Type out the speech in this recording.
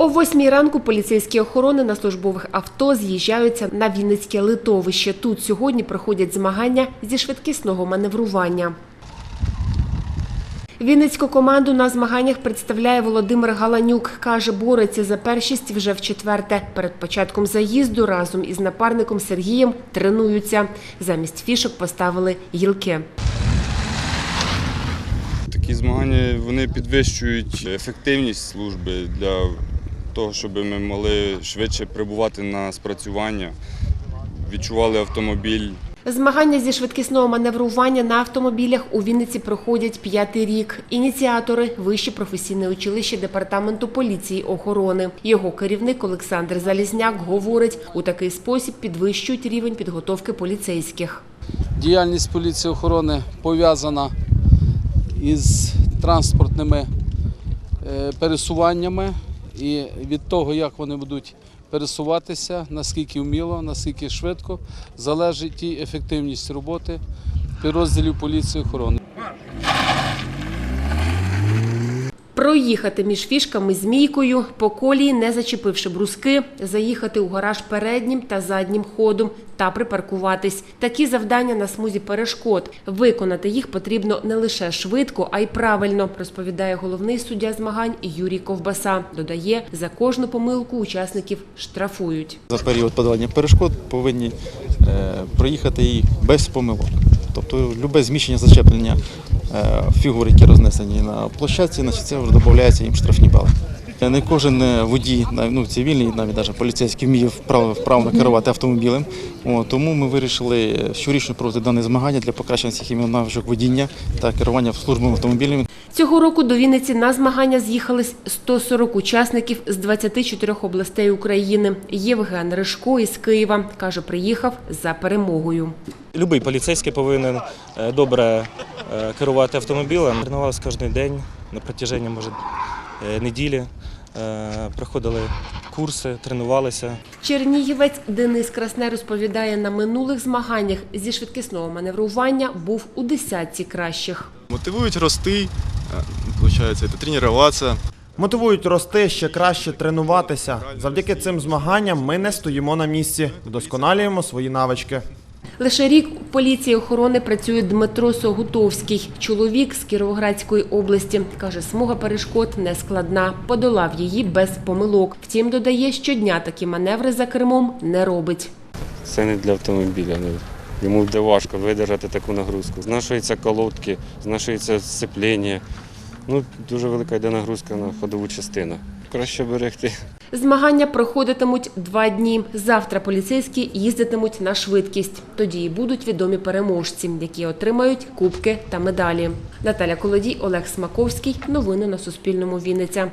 О восьмій ранку поліцейські охорони на службових авто з'їжджаються на Вінницьке литовище. Тут сьогодні проходять змагання зі швидкісного маневрування. Вінницьку команду на змаганнях представляє Володимир Галанюк. Каже, бореться за першість вже в четверте. Перед початком заїзду разом із напарником Сергієм тренуються. Замість фішок поставили гілки. Такі змагання вони підвищують ефективність служби для того, щоб ми могли швидше прибувати на спрацювання, відчували автомобіль. Змагання зі швидкісного маневрування на автомобілях у Вінниці проходять п'ятий рік. Ініціатори – Вище професійне училище департаменту поліції охорони. Його керівник Олександр Залізняк говорить, у такий спосіб підвищують рівень підготовки поліцейських. Діяльність поліції охорони пов'язана із транспортними е, пересуваннями і від того, як вони будуть пересуватися, наскільки вміло, наскільки швидко, залежить і ефективність роботи підрозділів поліції охорони. Проїхати між фішками змійкою, по колії, не зачепивши бруски, заїхати у гараж переднім та заднім ходом та припаркуватись. Такі завдання на смузі перешкод. Виконати їх потрібно не лише швидко, а й правильно, розповідає головний суддя змагань Юрій Ковбаса. Додає, за кожну помилку учасників штрафують. За період подолання перешкод повинні е, проїхати її без помилок. Тобто любе зміщення зачеплення фігур, які рознесені на площадці, значить це вже додається їм штрафні бали. Не кожен е, водій, ну, цивільний, навіть навіть поліцейський, вміє вправо, вправно керувати автомобілем. О, тому ми вирішили щорічно проводити дане змагання для покращення цих іменно навичок водіння та керування службовим автомобілем. Цього року до Вінниці на змагання з'їхались 140 учасників з 24 областей України. Євген Ришко із Києва каже, приїхав за перемогою. Любий поліцейський повинен е, добре е, керувати автомобілем. Тренувалися кожен день на протяженні може, е, неділі. Е, Проходили курси, тренувалися. Чернігівець Денис Красне розповідає, на минулих змаганнях зі швидкісного маневрування був у десятці кращих. Мотивують рости, виходить, це тренуватися. Мотивують рости, ще краще тренуватися. Завдяки цим змаганням ми не стоїмо на місці, вдосконалюємо свої навички. Лише рік у поліції охорони працює Дмитро Согутовський. Чоловік з Кіровоградської області. Каже, смуга перешкод не складна. Подолав її без помилок. Втім, додає, щодня такі маневри за кермом не робить. Це не для автомобіля. ну, Йому буде важко видержати таку нагрузку. Знашуються колодки, знашується сцеплення. Ну, дуже велика йде нагрузка на ходову частину. Краще берегти. Змагання проходитимуть два дні. Завтра поліцейські їздитимуть на швидкість. Тоді і будуть відомі переможці, які отримають кубки та медалі. Наталя Колодій, Олег Смаковський. Новини на Суспільному. Вінниця.